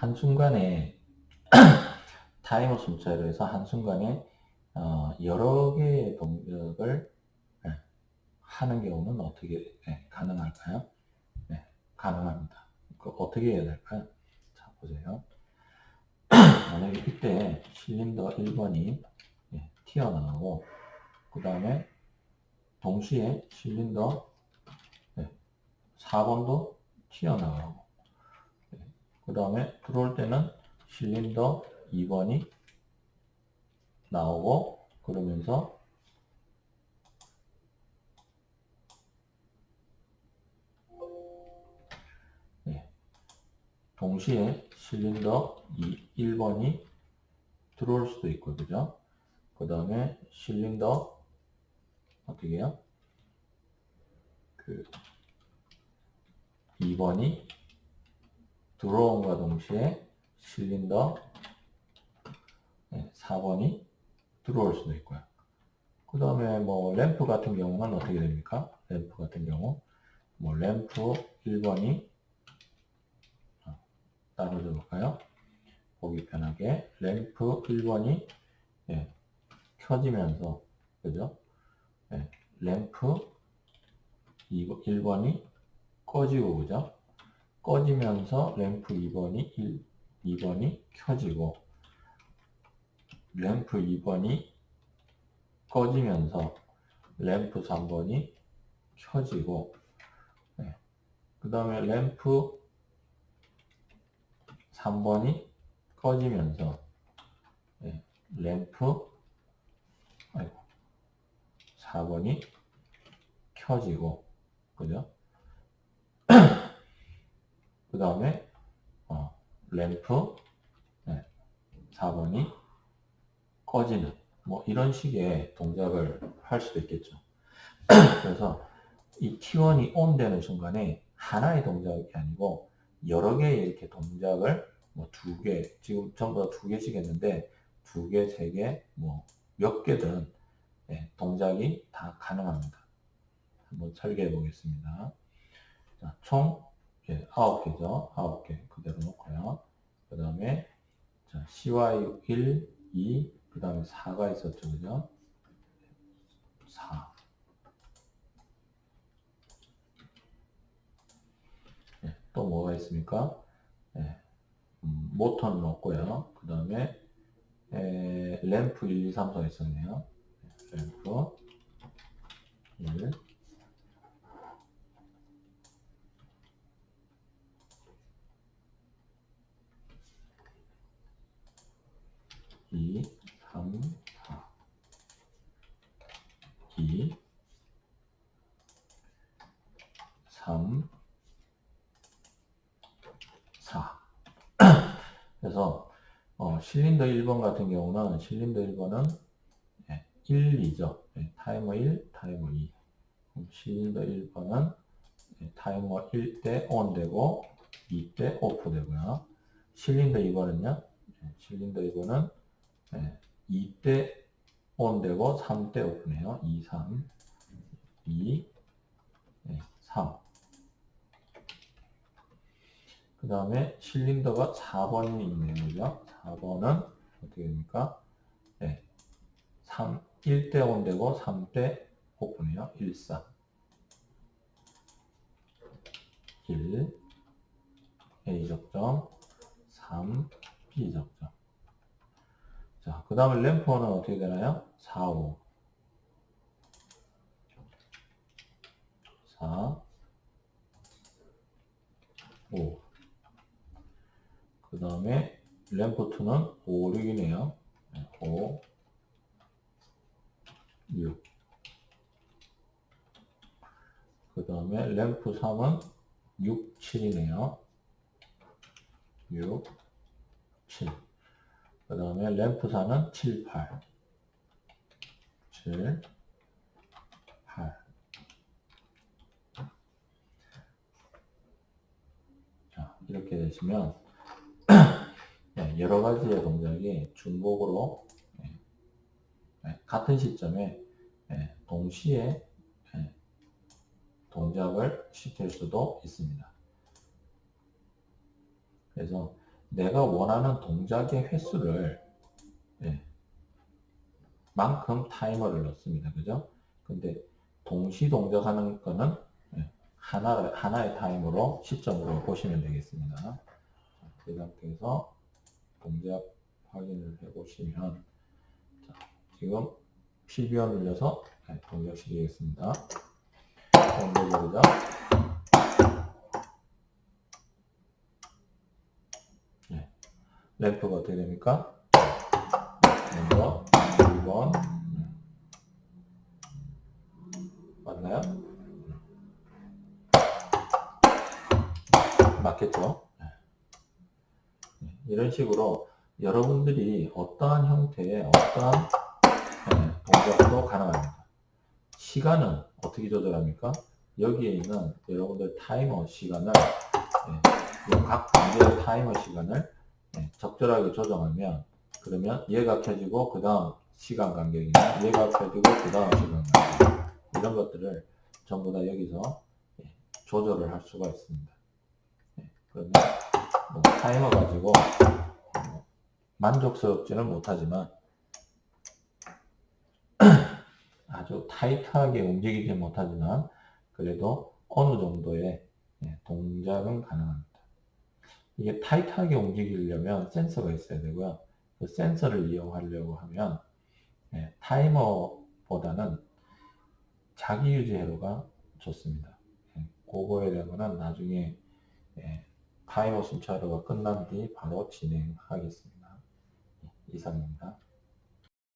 한순간에 타이머 순차로 해서 한순간에 어, 여러 개의 동작을 예, 하는 경우는 어떻게 예, 가능할까요? 네, 가능합니다. 그 어떻게 해야 될까요? 자, 보세요. 만약에 이때 실린더 1번이 예, 튀어나가고 그 다음에 동시에 실린더 4번도 튀어나가고 그 다음에 들어올 때는 실린더 2번이 나오고 그러면서 예, 동시에 실린더 2, 1번이 들어올 수도 있고 그죠? 그 다음에 실린더 어떻게 해요? 그 2번이 들어옴과 동시에 실린더 4번이 들어올 수도 있고요. 그 다음에 뭐 램프 같은 경우는 어떻게 됩니까? 램프 같은 경우 뭐 램프 1번이 따로 적을까요? 보기 편하게 램프 1번이 예, 켜지면서 그죠? 예, 램프 2번, 1번이 꺼지고 그죠? 꺼지면서 램프 2번이 1, 2번이 켜지고 램프 2번이 꺼지면서 램프 3번이 켜지고 네. 그 다음에 램프 3번이 꺼지면서 네. 램프 아이고, 4번이 켜지고 그죠? 그 다음에 어, 램프 네. 4번이 꺼지는 뭐 이런 식의 동작을 할 수도 있겠죠. 그래서 이 T1이 ON 되는 순간에 하나의 동작이 아니고 여러 개의 이렇게 동작을 뭐 두 개, 지금 전부 다 두 개씩 했는데 두 개, 세 개, 뭐 몇 개든 네, 동작이 다 가능합니다. 한번 설계해 보겠습니다. 자, 총 예, 9개죠. 9개 그대로 놓고요. 그 다음에 자, CY1, 2, 그 다음에 4가 있었죠. 그죠? 4. 네, 또 뭐가 있습니까? 네, 음, 모터는 없고요. 그 다음에 램프 1, 2, 3, 4가 있었네요. 네, 램프 1, 2, 3, 4. 2, 3, 4. 그래서 어, 실린더 1번 같은 경우는 실린더 1번은 예, 1, 2죠. 예, 타이머 1, 타이머 2. 실린더 1번은 예, 타이머 1때 ON 되고 2때 OFF 되고요. 실린더 2번은요. 예, 실린더 2번은 네, 2대 ON되고 3대 오픈해요. 2, 3, 2, 네, 3. 그 다음에 실린더가 4번이 있네요. 그죠? 4번은 어떻게 됩니까? 네, 3, 1대 ON되고 3대 오픈해요. 1, 3. 1, A 적점, 3, B 적점. 자, 그 다음에 램프는 어떻게 되나요? 4, 5. 4, 5. 그 다음에 램프2는 5, 6이네요. 5, 6. 그 다음에 램프 3은 6, 7이네요. 6, 7. 그 다음에 램프사는 7, 8. 7, 8. 자, 이렇게 되시면, 네, 여러 가지의 동작이 중복으로 네, 네, 같은 시점에 네, 동시에 네, 동작을 시킬 수도 있습니다. 그래서 내가 원하는 동작의 횟수를 예, 만큼 타이머를 넣습니다. 그죠? 근데 동시 동작하는 거는 예, 하나, 하나의 타임으로 시점으로 보시면 되겠습니다. 자, 그 상태에서 동작 확인을 해 보시면 자, 지금 PBR 눌려서 네, 동작 시키겠습니다. 온도 조작 네. 램프가 어떻게 됩니까? 먼저 1번 맞나요? 맞겠죠? 네. 네, 이런 식으로 여러분들이 어떠한 형태의 어떠한 네, 동작도 가능합니다. 시간은 어떻게 조절합니까? 여기에 있는 여러분들 타이머 시간을 네, 이각 단계의 타이머 시간을 네, 적절하게 조정하면 그러면 얘가 켜지고 그 다음 시간 간격이나 얘가 켜지고 그 다음 시간 간격 이런 것들을 전부 다 여기서 예, 조절을 할 수가 있습니다. 예, 그러면 뭐 타이머 가지고 뭐 만족스럽지는 못하지만 아주 타이트하게 움직이지 못하지만 그래도 어느 정도의 예, 동작은 가능합니다. 이게 타이트하게 움직이려면 센서가 있어야 되고요. 그 센서를 이용하려고 하면 예, 타이머보다는 자기 유지 회로가 좋습니다. 예, 그거에 대해서는 나중에 예, 타이머 순차로가 끝난 뒤 바로 진행하겠습니다. 예, 이상입니다.